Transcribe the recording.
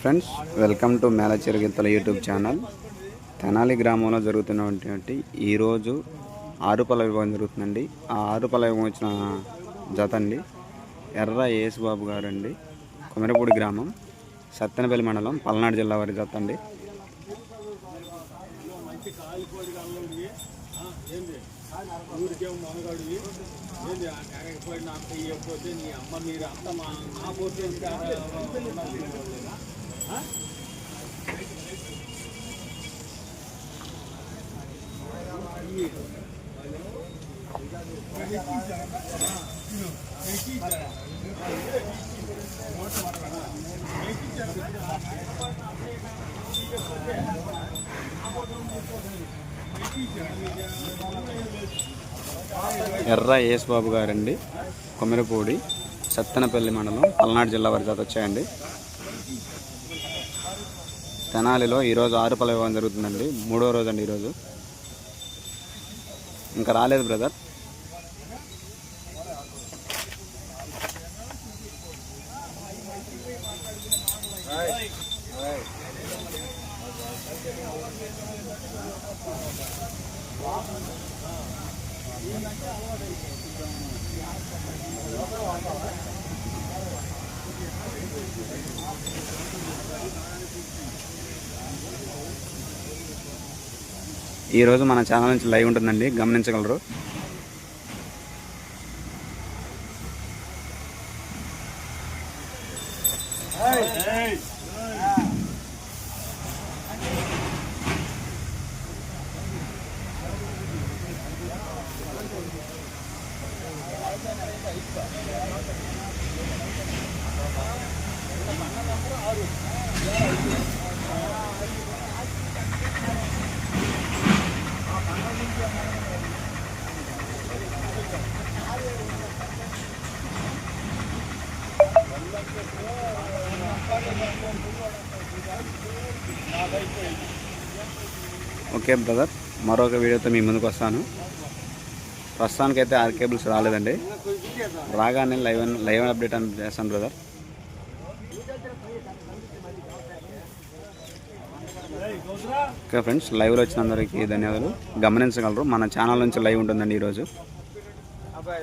Friends welcome to Melacheru Gintala YouTube channel Tenali గ్రామంలో జరుగుతున్నటువంటి ఈరోజు ఆరుపల విభాగం జరుగుతుందండి. ఆ ఆరుపల విభాగం వచ్చిన జత అండి. ఎర్ర యేసుబాబు గారు అండి కొమరపూడి గ్రామం సత్తెనపల్లి మండలం పల్నాడు జిల్లా వారి జత అండి. ఊరికేం మనగాడివి ఏంది? అంత ఇవ్వకపోతే నీ అమ్మ మీరు అంత మా నా పోతే ఎర్ర యేసుబాబు గారండి. కొమరపూడి సత్తెనపల్లి మండలం పల్నాడు జిల్లా వారి జత వచ్చాయండి. తెనాలిలో ఈరోజు ఆరుపల విభాగం జరుగుతుందండి. మూడో రోజు అండి ఈరోజు. ఇంకా రాలేదు బ్రదర్. ఈరోజు మన ఛానల్ నుంచి లైవ్ ఉంటుందండి గమనించగలరు. ఓకే బ్రదర్ మరొక వీడియోతో మీ ముందుకు వస్తాను. ప్రస్తుతానికైతే ఆర్ కేబుల్స్ రాలేదండి. రాగానే లైవ్ లైవ్ అప్డేట్ అని చేస్తాను బ్రదర్. ఓకే ఫ్రెండ్స్ లైవ్లో వచ్చిన అందరికీ ధన్యవాదాలు. గమనించగలరు మన ఛానల్ నుంచి లైవ్ ఉంటుందండి ఈరోజు. అబ్బాయి